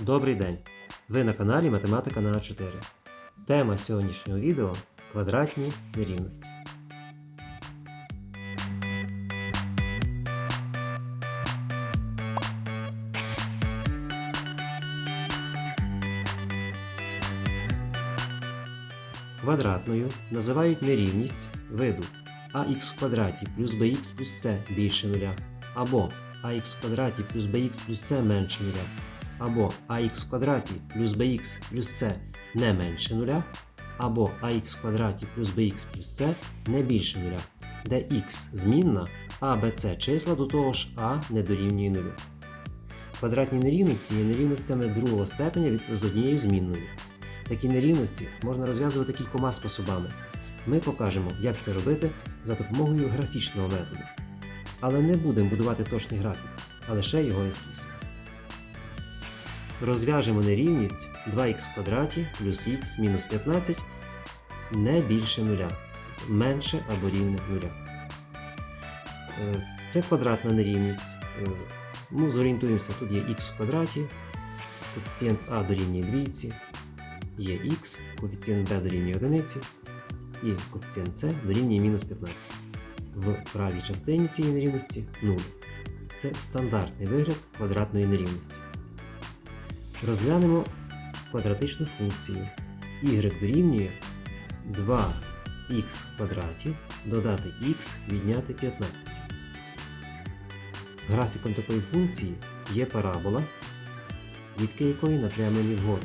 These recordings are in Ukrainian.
Добрий день! Ви на каналі Математика на А4. Тема сьогоднішнього відео квадратні нерівності. Квадратною називають нерівність виду ax в квадраті плюс bx плюс c більше нуля, або ax в квадраті плюс bx плюс c менше нуля, або ax в квадраті плюс bx плюс c не менше нуля, або ax в квадраті плюс bx плюс c не більше нуля, де x змінна, а b, c числа до того ж а не дорівнює нулю. Квадратні нерівності є нерівностями другого степеня з однією змінною. Такі нерівності можна розв'язувати кількома способами. Ми покажемо, як це робити за допомогою графічного методу. Але не будемо будувати точний графік, а лише його ескіз. Розв'яжемо нерівність 2х в квадраті плюс х мінус 15 не більше нуля, менше або рівне нуля. Е, Це квадратна нерівність. Е, Ну, зорієнтуємося, тут є х в квадраті, коефіцієнт а дорівнює двійці, є х, коефіцієнт b дорівнює одиниці і коефіцієнт c дорівнює мінус 15. В правій частині цієї нерівності 0. Це стандартний вигляд квадратної нерівності. Розглянемо квадратичну функцію. y дорівнює 2х в квадраті додати х відняти 15. Графіком такої функції є парабола, відки якої напрямлені вгору.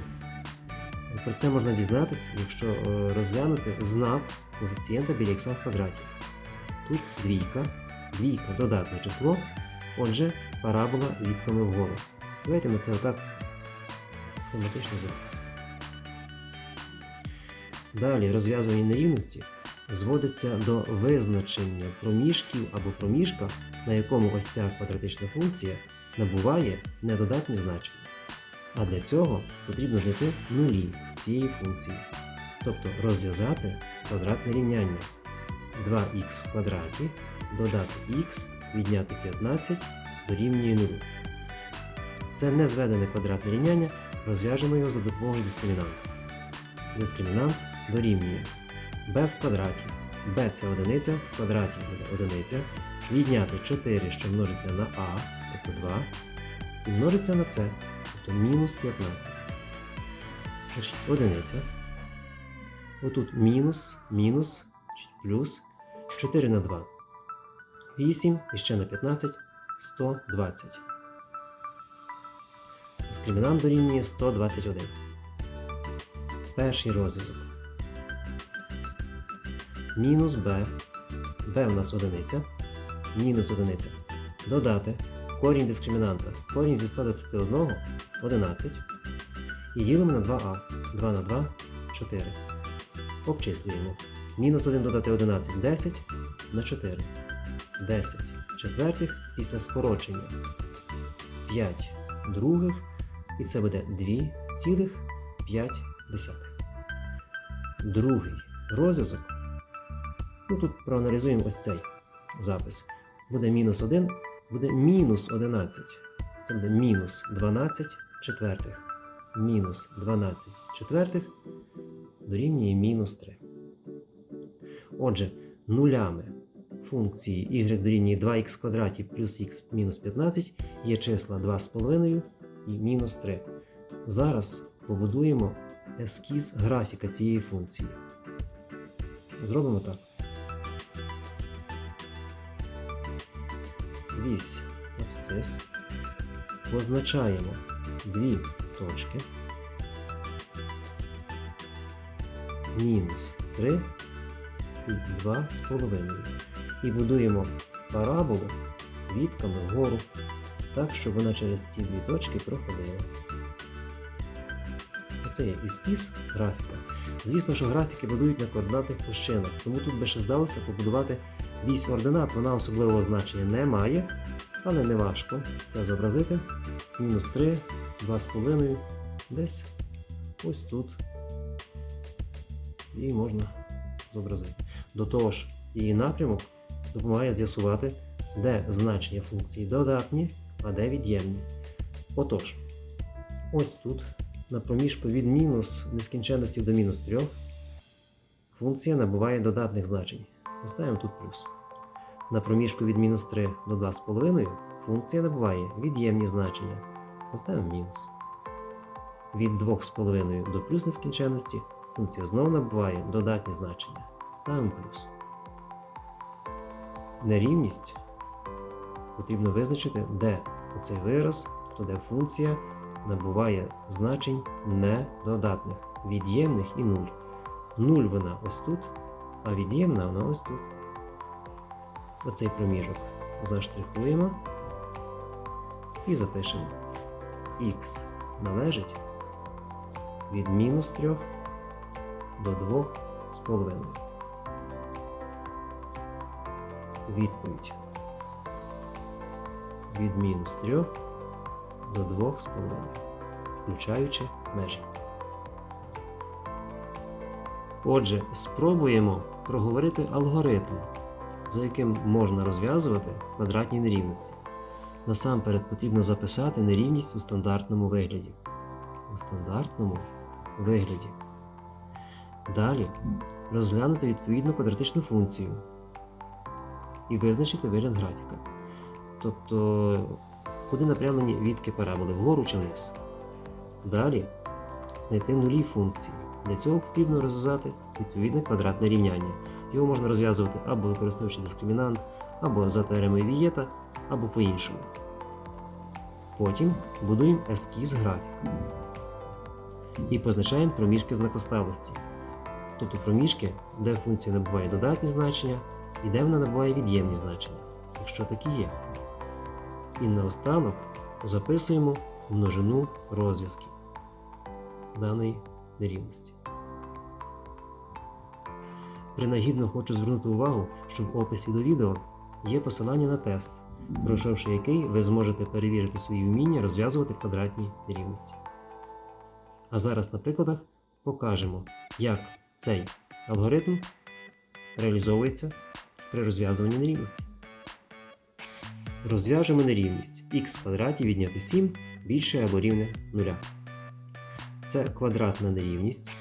Про це можна дізнатися, якщо е, розглянути знак коефіцієнта біля х в квадраті. Тут двійка, двійка додатне число, отже, парабола відками вгору. Давайте ми це отак схематично зробимо. Далі розв'язування нерівності зводиться до визначення проміжків або проміжка, на якому ось ця квадратична функція набуває недодатні значення. А для цього потрібно знайти нулі цієї функції, тобто розв'язати квадратне рівняння 2х в квадраті додати х відняти 15 дорівнює 0. Це незведене квадратне рівняння, розв'яжемо його за допомогою дискримінанту. Дискримінант дорівнює b в квадраті. b це одиниця, в квадраті буде одиниця. Відняти 4, що множиться на а, тобто 2, і множиться на c, тобто мінус 15. Значить, одиниця. Отут мінус, мінус, плюс 4 на 2. 8 і ще на 15 120. Дискримінант дорівнює 121. Перший розв'язок. Мінус b. b у нас одиниця. Мінус одиниця. Додати корінь дискримінанта. Корінь зі 121 11. І ділимо на 2а. 2 на 2 4. Обчислюємо. Мінус 1 додати 11 10 на 4. 10 четвертих після скорочення. 5 других. І це буде 2,5. Другий розв'язок. Ну тут проаналізуємо ось цей запис. Буде мінус 1, буде мінус 11. Це буде мінус 12 четвертих. Мінус 12 четвертих дорівнює мінус 3. Отже, нулями функції y дорівнює 2х в квадраті плюс х мінус 15 є числа 2,5 і мінус 3. Зараз побудуємо ескіз графіка цієї функції. Зробимо так. Вісь абсцис. Позначаємо дві точки. Мінус 3 і 2,5. І будуємо параболу відками вгору, так, щоб вона через ці дві точки проходила. Це є ескіз графіка. Звісно, що графіки будують на координатних площинах, тому тут би ще здалося побудувати вісь ординат, вона особливого значення не має, але не важко це зобразити. Мінус 3, 2,5, десь ось тут. І можна зобразити. До того ж, її напрямок допомагає з'ясувати, де значення функції додатні, а де від'ємні. Отож, Ось тут, на проміжку від мінус нескінченності до мінус 3, функція набуває додатних значень. Поставимо тут плюс. На проміжку від мінус 3 до 2,5 функція набуває від'ємні значення. Поставимо мінус. Від 2,5 до плюс нескінченності функція знову набуває додатні значення. Ставимо плюс. Нерівність потрібно визначити, де цей вираз, тобто де функція набуває значень недодатних, від'ємних і 0. 0 вона ось тут, а від'ємна вона ось тут. Оцей проміжок заштрихуємо і запишемо. Х належить від мінус 3 до 2,5. Відповідь від мінус 3 до 2,5, включаючи межі. Отже, спробуємо проговорити алгоритм, за яким можна розв'язувати квадратні нерівності. Насамперед потрібно записати нерівність у стандартному вигляді. У стандартному вигляді. Далі розглянути відповідну квадратичну функцію і визначити вигляд графіка. Тобто, куди напрямлені відки параболи, вгору чи вниз. Далі знайти нулі функції. Для цього потрібно розв'язати відповідне квадратне рівняння. Його можна розв'язувати або використовуючи дискримінант, або за теоремою Вієта, або по-іншому. Потім будуємо ескіз графіка і позначаємо проміжки знакосталості. Тобто проміжки, де функція набуває додатні значення і де вона набуває від'ємні значення, якщо такі є. І наостанок записуємо множину розв'язків даної нерівності. Принагідно хочу звернути увагу, що в описі до відео є посилання на тест, пройшовши який ви зможете перевірити свої вміння розв'язувати квадратні нерівності. А зараз на прикладах покажемо, як цей алгоритм реалізовується при розв'язуванні нерівності. Розв'яжемо нерівність х в квадраті відняти 7 більше або рівне 0. Це квадратна нерівність,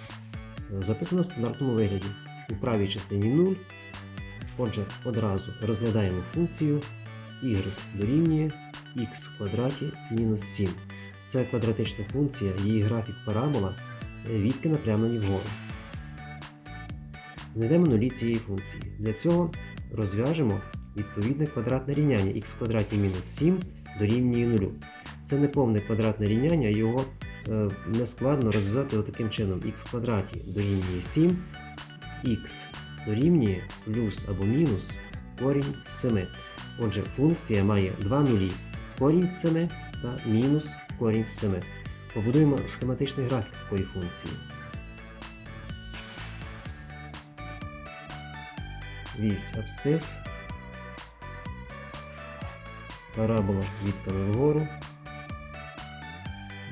е, записана в стандартному вигляді. У правій частині 0. Отже, одразу розглядаємо функцію y дорівнює х в квадраті мінус 7. Це квадратична функція, її графік парабола, е, відки напрямлені вгору. Знайдемо нулі цієї функції. Для цього розв'яжемо відповідне квадратне рівняння х квадраті мінус 7 дорівнює 0. Це не повне квадратне рівняння, його е, не складно розв'язати отаким чином. х квадраті дорівнює 7, х дорівнює плюс або мінус корінь з 7. Отже, функція має два нулі корінь з 7 та мінус корінь з 7. Побудуємо схематичний графік такої функції. Вісь абсцис. Парабола відками вгору.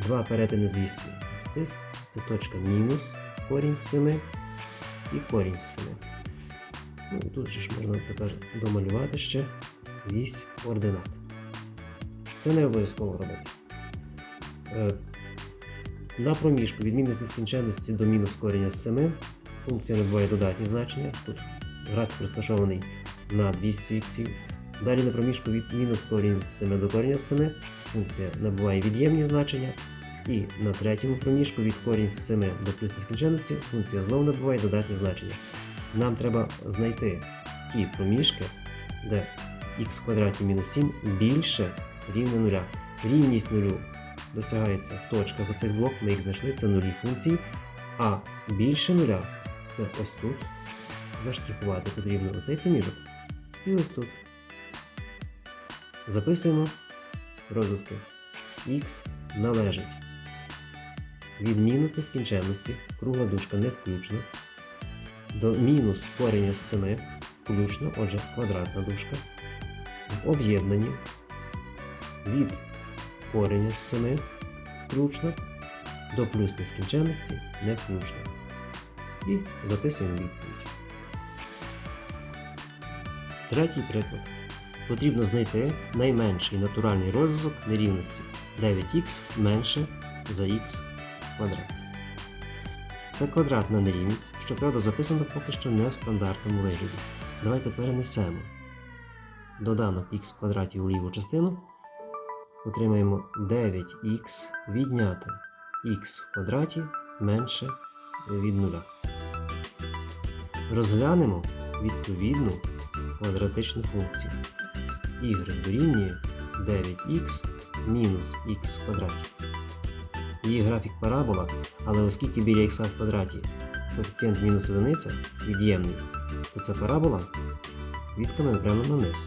Два перетини з вісю абсцис. Це точка мінус корінь з 7 і корінь з 7. Ну, тут же ж можна тепер домалювати ще вісь ординат. Це не обов'язково робити. Е, На проміжку від мінус нескінченності до мінус коріння з 7 функція набуває додатні значення. Тут графік розташований на 200 іксів. Далі на проміжку від мінус корінь з 7 до коріння з 7 функція набуває від'ємні значення. І на третьому проміжку від корінь з 7 до плюс нескінченності функція знову набуває додатні значення. Нам треба знайти ті проміжки, де х квадраті мінус 7 більше рівне нуля. Рівність нулю досягається в точках оцих двох, ми їх знайшли, це нулі функції, а більше нуля це ось тут. Заштрихувати потрібно оцей проміжок. І ось тут. Записуємо розв'язки. Х належить від мінус нескінченності, кругла дужка не включно, до мінус корення з 7 включно, отже, квадратна дужка, в об'єднанні від корення з 7 включно до плюс нескінченності не включно. І записуємо відповідь. Третій приклад. Потрібно знайти найменший натуральний розв'язок нерівності 9х менше за х в квадраті. Це квадратна нерівність, що правда записано поки що не в стандартному вигляді. Давайте перенесемо доданок х в квадраті у ліву частину. Отримаємо 9х відняти х в квадраті менше від нуля. Розглянемо відповідну квадратичну функцію. Y дорівнює 9х мінус х в квадраті. Її графік парабола, але оскільки біля х в квадраті коефіцієнт мінус одиниця від'ємний, то ця парабола відкине прямо на низ.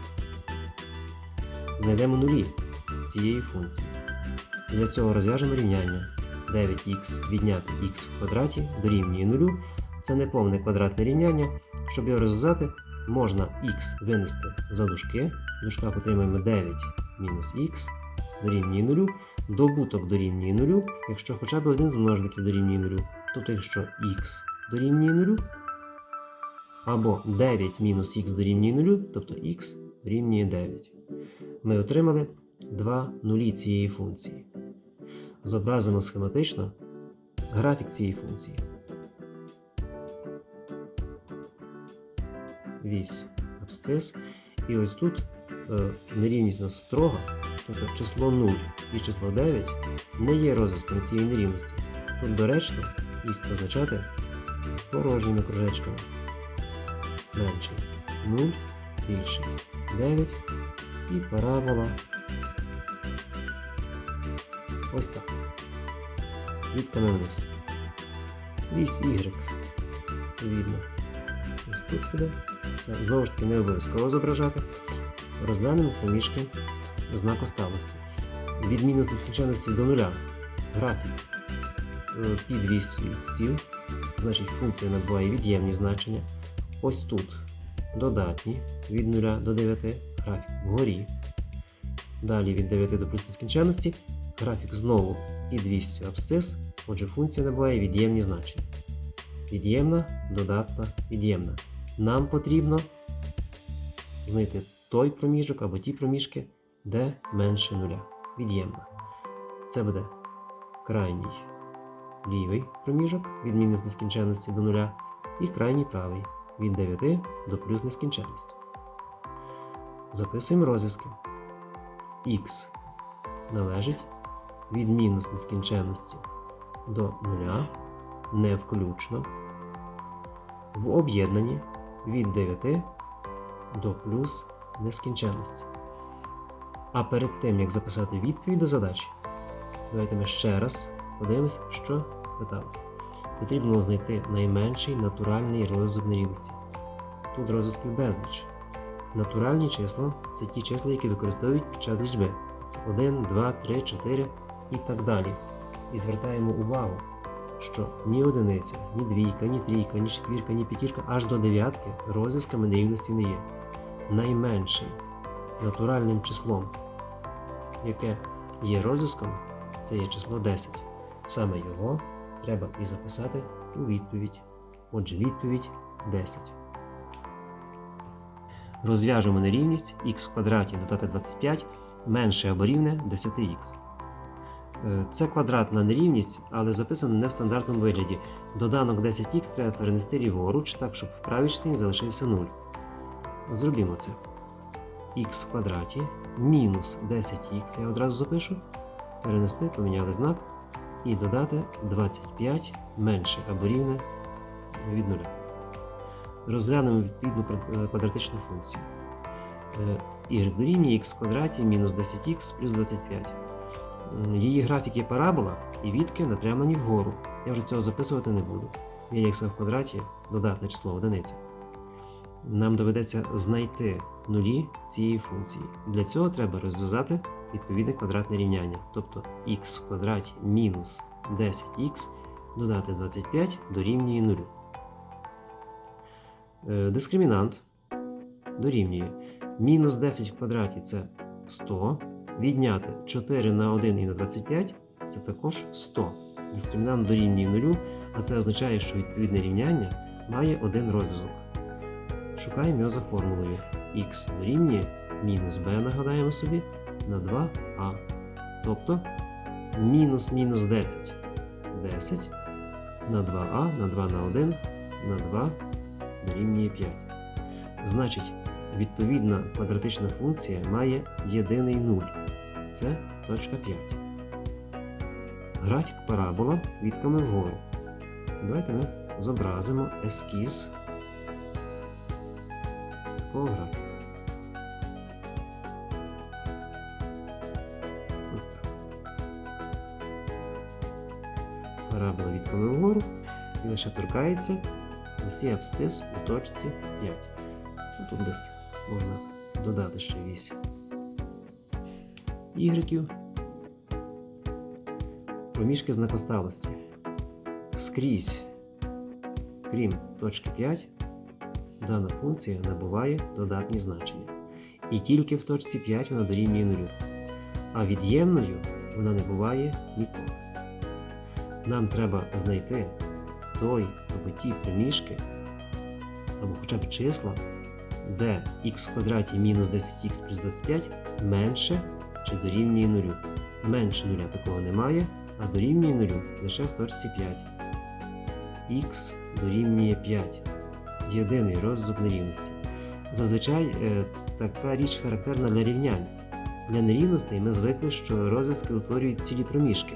Знайдемо нулі цієї функції. Для цього розв'яжемо рівняння 9х відняти х в квадраті дорівнює нулю. Це неповне квадратне рівняння. Щоб його розв'язати, можна х винести за дужки. В дужках отримаємо 9 мінус х дорівнює нулю. Добуток дорівнює нулю, якщо хоча б один з множників дорівнює нулю. Тобто, якщо х дорівнює нулю, або 9 мінус х дорівнює нулю, тобто х дорівнює 9. Ми отримали два нулі цієї функції. Зобразимо схематично графік цієї функції. Вісь абсцис. І ось тут е, нерівність у нас строга, тобто число 0 і число 9 не є розв'язком цієї нерівності. Тут доречно їх позначати порожніми кружечками. Менший 0, більший 9 і парабола. Ось так. Відками вниз. Вісь Y. Видно. Ось тут буде. Це знову ж таки не обов'язково зображати. Розглянемо проміжки знаку сталості. Від мінус нескінченності до нуля. Графік е, під вісю іксів. Значить функція набуває від'ємні значення. Ось тут додатні від 0 до 9, графік вгорі. Далі від 9 до плюс нескінченності. Графік знову під вістю абсцис, отже функція набуває від'ємні значення. Від'ємна, додатна, від'ємна. Нам потрібно знайти той проміжок або ті проміжки, де менше нуля. Від'ємна. Це буде крайній лівий проміжок від мінус нескінченності до нуля, і крайній правий від 9 до плюс нескінченності. Записуємо розв'язки. Х належить від мінус нескінченності до нуля не включно в об'єднанні від 9 до плюс нескінченності. А перед тим, як записати відповідь до задачі, давайте ми ще раз подивимося, що питали. Потрібно знайти найменший натуральний розв'язок нерівності. Тут розв'язків безліч. Натуральні числа це ті числа, які використовують під час лічби 1, 2, 3, 4 і так далі. І звертаємо увагу, що ні одиниця, ні двійка, ні трійка, ні четвірка, ні п'ятірка аж до дев'ятки розв'язками нерівності не є. Найменшим натуральним числом, яке є розв'язком, це є число 10. Саме його треба і записати у відповідь. Отже, відповідь 10. Розв'яжемо нерівність х в квадраті додати 25 менше або рівне 10х. Е, Це квадратна нерівність, але записана не в стандартному вигляді. Доданок 10х треба перенести ліворуч, так, щоб в правій частині залишився 0. Зробімо це. х в квадраті мінус 10х, я одразу запишу. Перенести, поміняли знак. І додати 25 менше або рівне від 0. Розглянемо відповідну е, квадратичну функцію. Е, y дорівнює х в квадраті мінус 10х плюс 25. Її графік є парабола і відки напрямлені вгору. Я вже цього записувати не буду. Біля х в квадраті додатне число одиниця. Нам доведеться знайти нулі цієї функції. Для цього треба розв'язати відповідне квадратне рівняння. Тобто х в квадраті мінус 10х додати 25 дорівнює нулю. Е, Дискримінант дорівнює мінус 10 в квадраті це 100. Відняти 4 на 1 і на 25 це також 100. Дискримінант дорівнює нулю, а це означає, що відповідне рівняння має один розв'язок. Шукаємо його за формулою. х дорівнює мінус b, нагадаємо собі, на 2а. Тобто мінус мінус 10. 10 на 2а, на 2 на 1, на 2 дорівнює 5. Значить, відповідна квадратична функція має єдиний нуль. Це точка 5. Графік парабола відками вгору. Давайте ми зобразимо ескіз такого графіку. Ось так. Парабола відками вгору і лише торкається усі абсцис у точці 5. Ну, тут десь можна додати ще 8 ігреків. Проміжки знакосталості. Скрізь, крім точки 5, дана функція набуває додатні значення. І тільки в точці 5 вона дорівнює нулю. А від'ємною вона не буває ніколи. Нам треба знайти той або ті проміжки, або хоча б числа, де х в квадраті мінус 10х плюс 25 менше чи дорівнює нулю. Менше нуля такого немає, а дорівнює нулю лише в точці 5. х дорівнює 5. Єдиний розвиток нерівності. Зазвичай е, така річ характерна для рівнянь. Для нерівностей ми звикли, що розв'язки утворюють цілі проміжки.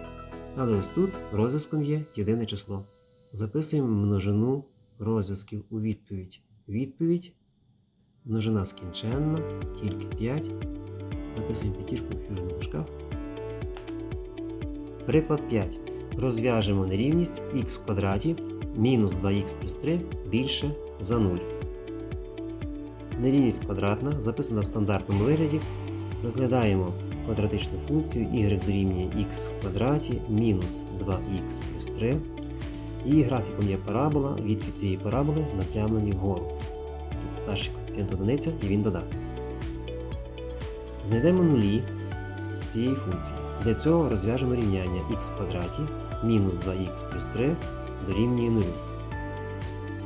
Але ось тут розв'язком є єдине число. Записуємо множину розв'язків у відповідь. Відповідь множина скінченна, тільки 5. Записуємо п'ятірку в фюжних дужках. Приклад 5. Розв'яжемо нерівність х в квадраті мінус 2х плюс 3 більше за 0. Нерівність квадратна записана в стандартному вигляді. Розглядаємо квадратичну функцію y дорівнює х в квадраті мінус 2х плюс 3. І графіком є парабола, відки цієї параболи напрямлені вгору. Тут старший коефіцієнт одиниця і він додаток. Знайдемо нулі цієї функції. Для цього розв'яжемо рівняння х в квадраті мінус 2х плюс 3 дорівнює 0.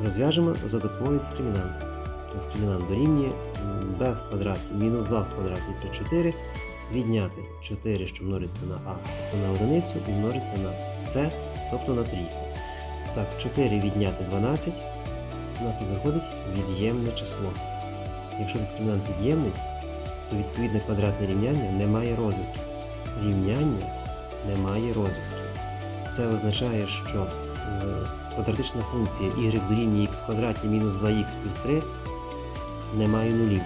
Розв'яжемо за допомогою дискримінанта. Дискримінант дорівнює b в квадраті мінус 2 в квадраті це 4. Відняти 4, що множиться на а, тобто на одиницю, і множиться на c, тобто на трійку. Так, 4 відняти 12. У нас тут виходить від'ємне число. Якщо дискримінант від'ємний, то відповідне квадратне рівняння не має розв'язків. Рівняння не має розв'язків. Це означає, що е, квадратична функція y дорівнює в квадраті мінус 2х плюс 3 не має нулів.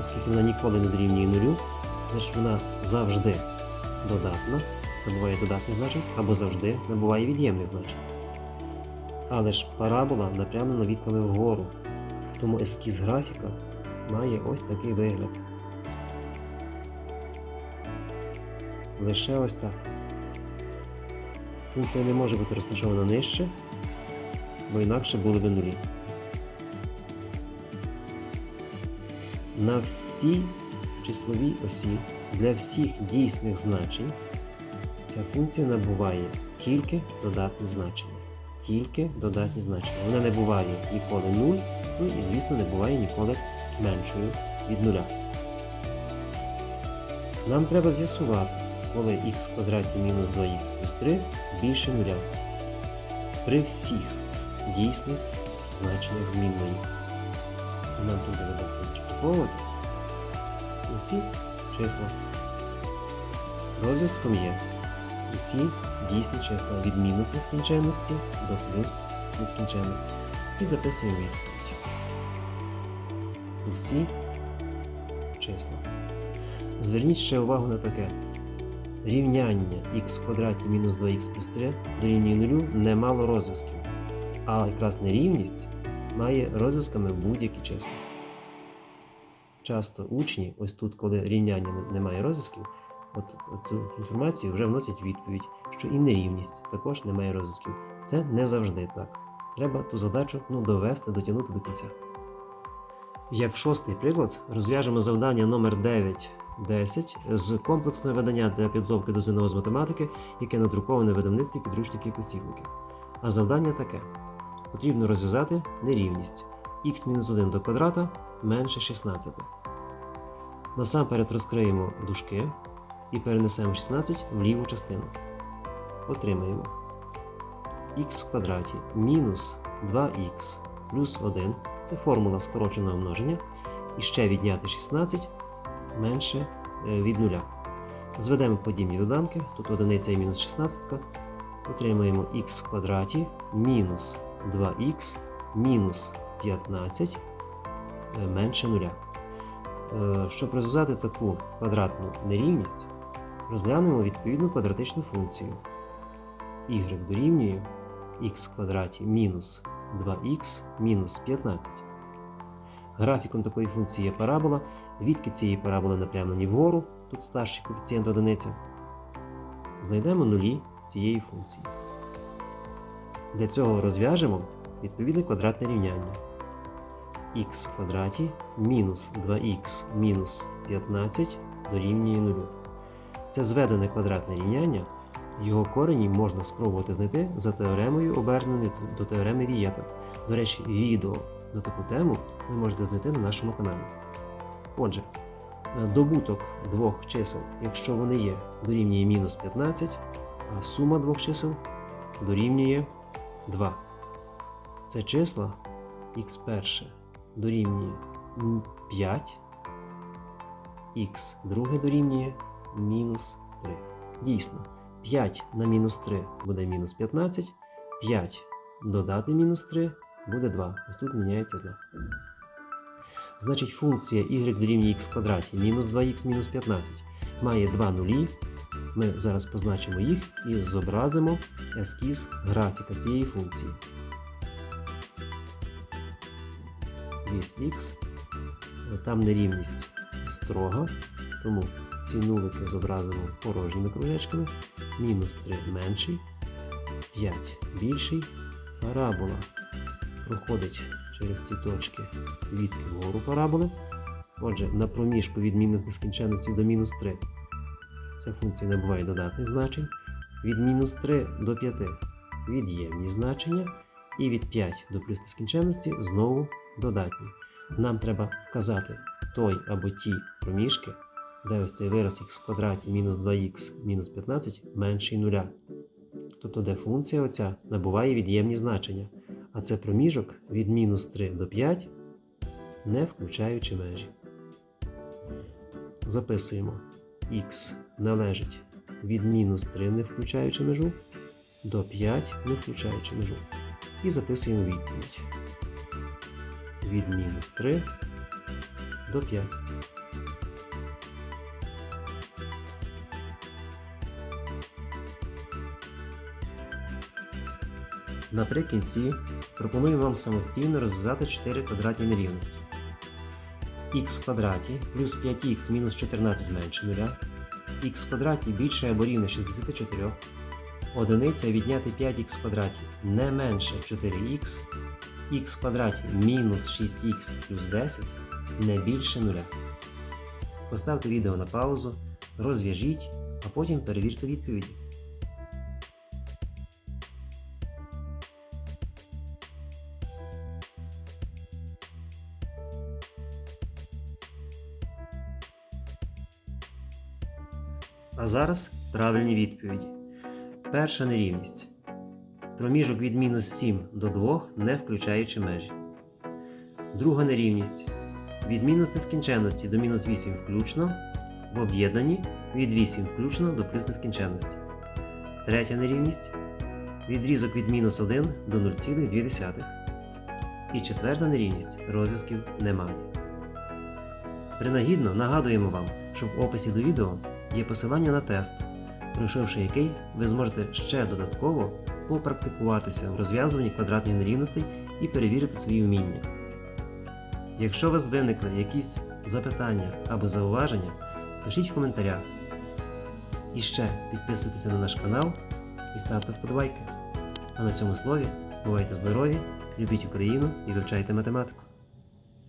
Оскільки вона ніколи не дорівнює нулю, значить вона завжди додатна, набуває додатних значень, або завжди набуває від'ємних значень. Але ж парабола напрямлена відками вгору, тому ескіз графіка має ось такий вигляд. Лише ось так. Функція не може бути розташована нижче, бо інакше були б нулі. На всій числовій осі для всіх дійсних значень ця функція набуває тільки додатні значення. Тільки додатні значення. Вона не буває ніколи 0, ну і, звісно, не буває ніколи меншою від нуля. Нам треба з'ясувати, коли х квадраті мінус 2х плюс 3 більше нуля. При всіх дійсних значеннях змінної. І Нам тут доведеться зраховувати усі числа. Розв'язком є усі дійсні числа від мінус нескінченності до плюс нескінченності. І записуємо відповідь. Усі числа. Зверніть ще увагу на таке. Рівняння х квадраті мінус 2х плюс 3 дорівнює нулю не мало розв'язків. А якраз нерівність має розв'язками будь-які числа. Часто учні, ось тут, коли рівняння не- не має розв'язків, от цю інформацію вже вносять відповідь, що і нерівність також не має розв'язків. Це не завжди так. Треба ту задачу ну, довести, дотягнути до кінця. Як шостий приклад, розв'яжемо завдання номер 9 10 з комплексного видання для підготовки до ЗНО з математики, яке надруковане в видавництві і посібників. А завдання таке: потрібно розв'язати нерівність х-1 до квадрата менше 16. Насамперед розкриємо дужки і перенесемо 16 в ліву частину. Отримаємо х в квадраті мінус 2х плюс 1 це формула скороченого множення. І ще відняти 16 менше е, від нуля. Зведемо подібні доданки, тут одиниця і мінус 16, отримаємо х в квадраті мінус 2х мінус 15 е, менше нуля. Е, Щоб розв'язати таку квадратну нерівність, розглянемо відповідну квадратичну функцію. y дорівнює х в квадраті мінус 2х мінус 15. Графіком такої функції є парабола. Відки цієї параболи напрямлені вгору, тут старший коефіцієнт одиниця. Знайдемо нулі цієї функції. Для цього розв'яжемо відповідне квадратне рівняння. х в квадраті мінус 2х мінус 15 дорівнює 0. Це зведене квадратне рівняння. Його корені можна спробувати знайти за теоремою, оберненою до теореми Вієта. До речі, відео на таку тему ви можете знайти на нашому каналі. Отже, е, добуток двох чисел, якщо вони є, дорівнює мінус 15, а сума двох чисел дорівнює 2. Це числа х перше дорівнює 5, х друге дорівнює мінус 3. Дійсно, 5 на мінус 3 буде мінус 15, 5 додати мінус 3 буде 2. Ось тут міняється знак. Значить, функція y дорівнює х квадраті мінус 2х мінус 15 має два нулі. Ми зараз позначимо їх і зобразимо ескіз графіка цієї функції. Вісь х. Там нерівність строга, тому ці нулики зобразимо порожніми кружечками. Мінус 3 менший, 5 більший. Парабола проходить через ці точки відки вгору параболи. Отже, на проміжку від мінус нескінченності до мінус 3 ця функція набуває додатних значень. Від мінус 3 до 5 від'ємні значення. І від 5 до плюс нескінченності знову додатні. Нам треба вказати той або ті проміжки, де ось цей вираз х в квадраті мінус 2х мінус 15 менший нуля. Тобто, де функція оця набуває від'ємні значення. А це проміжок від мінус 3 до 5, не включаючи межі. Записуємо х належить від мінус 3, не включаючи межу, до 5, не включаючи межу. І записуємо відповідь. Від мінус 3 до 5. Наприкінці пропоную вам самостійно розв'язати 4 квадратні нерівності. х в квадраті плюс 5х мінус 14 менше 0, х в квадраті більше або рівне 64, одиниця відняти 5х в квадраті не менше 4х, х в квадраті мінус 6х плюс 10 не більше 0. Поставте відео на паузу, розв'яжіть, а потім перевірте відповіді. Зараз правильні відповіді. Перша нерівність. Проміжок від мінус 7 до 2, не включаючи межі. Друга нерівність. Від мінус нескінченності до мінус 8 включно. В об'єднанні від 8 включно до плюс нескінченності. Третя нерівність. Відрізок від мінус 1 до 0,2. І четверта нерівність розв'язків немає. Принагідно нагадуємо вам, що в описі до відео є посилання на тест, пройшовши який ви зможете ще додатково попрактикуватися в розв'язуванні квадратних нерівностей і перевірити свої вміння. Якщо у вас виникли якісь запитання або зауваження, пишіть в коментарях. І ще підписуйтесь на наш канал і ставте вподобайки. А на цьому слові бувайте здорові, любіть Україну і вивчайте математику.